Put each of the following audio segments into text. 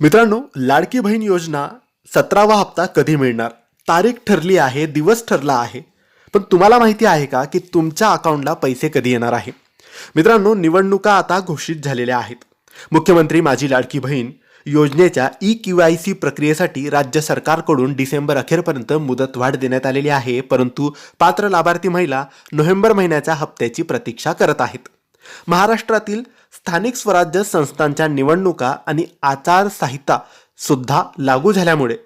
मित्रांनो लाडकी बहीण योजना सतरावा हप्ता कधी मिळणार? तारीख ठरली आहे दिवस ठरला आहे. पण तुम्हाला माहिती आहे का की तुमच्या अकाउंटला पैसे कधी येणार आहे? मित्रांनो निवडणुका आता घोषित झालेल्या आहेत. मुख्यमंत्री माझी लाडकी बहीण योजनेच्या ई क्यू आय सी प्रक्रियेसाठी राज्य सरकारकडून डिसेंबर अखेरपर्यंत मुदतवाढ देण्यात आलेली आहे परंतु पात्र लाभार्थी महिला नोव्हेंबर महिन्याच्या हप्त्याची प्रतीक्षा करत आहेत. महाराष्ट्रातील स्थानिक स्वराज्य संस्थांच्या निवडणुका आणि आचारसंहिता सुद्धा लागू झाल्यामुळे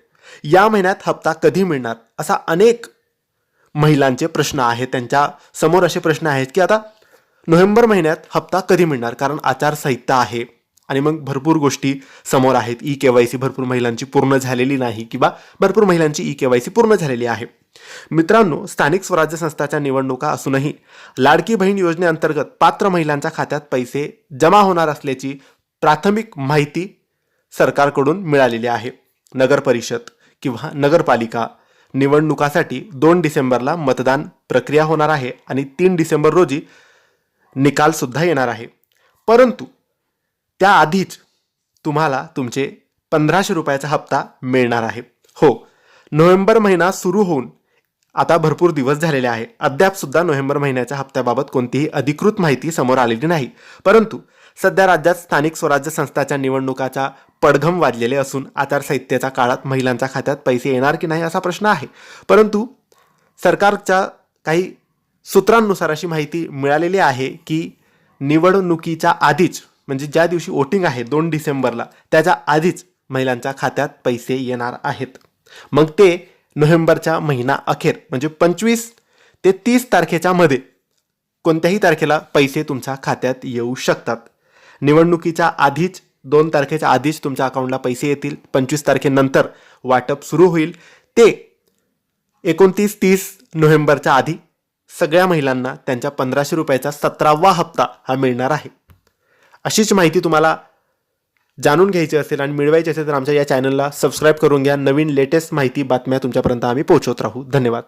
या महिन्यात हप्ता कधी मिळणार असा अनेक महिलांचे प्रश्न आहेत त्यांच्यासमोर असे प्रश्न आहेत की आता नोव्हेंबर महिन्यात हप्ता कधी मिळणार? कारण आचारसंहिता आहे. आणि मग भरपूर गोष्टी समोर आहेत. ई के वाय सी भरपूर महिलांची पूर्ण झालेली नाही किंवा भरपूर महिलांची ई के वाय सी पूर्ण झालेली आहे. मित्रांनो स्थानिक स्वराज्य संस्थाच्या निवडणुका असूनही लाडकी बहीण योजनेअंतर्गत पात्र महिलांच्या खात्यात पैसे जमा होणार असल्याची प्राथमिक माहिती सरकारकडून मिळालेली आहे. नगरपरिषद किंवा नगरपालिका निवडणुकासाठी दोन डिसेंबरला मतदान प्रक्रिया होणार आहे आणि तीन डिसेंबर रोजी निकालसुद्धा येणार आहे. परंतु त्याआधीच तुम्हाला तुमचे पंधराशे रुपयाचा हप्ता मिळणार आहे. हो नोव्हेंबर महिना सुरू होऊन आता भरपूर दिवस झालेले आहे. अद्यापसुद्धा नोव्हेंबर महिन्याच्या हप्त्याबाबत कोणतीही अधिकृत माहिती समोर आलेली नाही. परंतु सध्या राज्यात स्थानिक स्वराज्य संस्थाच्या निवडणुकाच्या पडघम वाजलेले असून आचारसंहितेच्या काळात महिलांच्या खात्यात पैसे येणार की नाही असा प्रश्न आहे. परंतु सरकारच्या काही सूत्रांनुसार अशी माहिती मिळालेली आहे की निवडणुकीच्या आधीच म्हणजे ज्या दिवशी वोटिंग आहे दोन डिसेंबरला त्याच्या आधीच महिलांच्या खात्यात पैसे येणार आहेत. मग ते नोव्हेंबरच्या महिना अखेर म्हणजे पंचवीस ते तीस तारखेच्या मध्ये कोणत्याही तारखेला पैसे तुमच्या खात्यात येऊ शकतात. निवडणुकीच्या आधीच दोन तारखेच्या आधीच तुमच्या अकाउंटला पैसे येतील. पंचवीस तारखेनंतर वाटप सुरू होईल. ते एकोणतीस तीस नोव्हेंबरच्या आधी सगळ्या महिलांना त्यांच्या पंधराशे रुपयाचा सतरावा हप्ता हा मिळणार आहे. अशीच माहिती तुम्हाला जाणून घ्यायची असेल आणि मिळवायची असेल तर आमच्या या चॅनलला सबस्क्राईब करून घ्या. नवीन लेटेस्ट माहिती बातम्या तुमच्यापर्यंत आम्ही पोहोचवत राहू. धन्यवाद.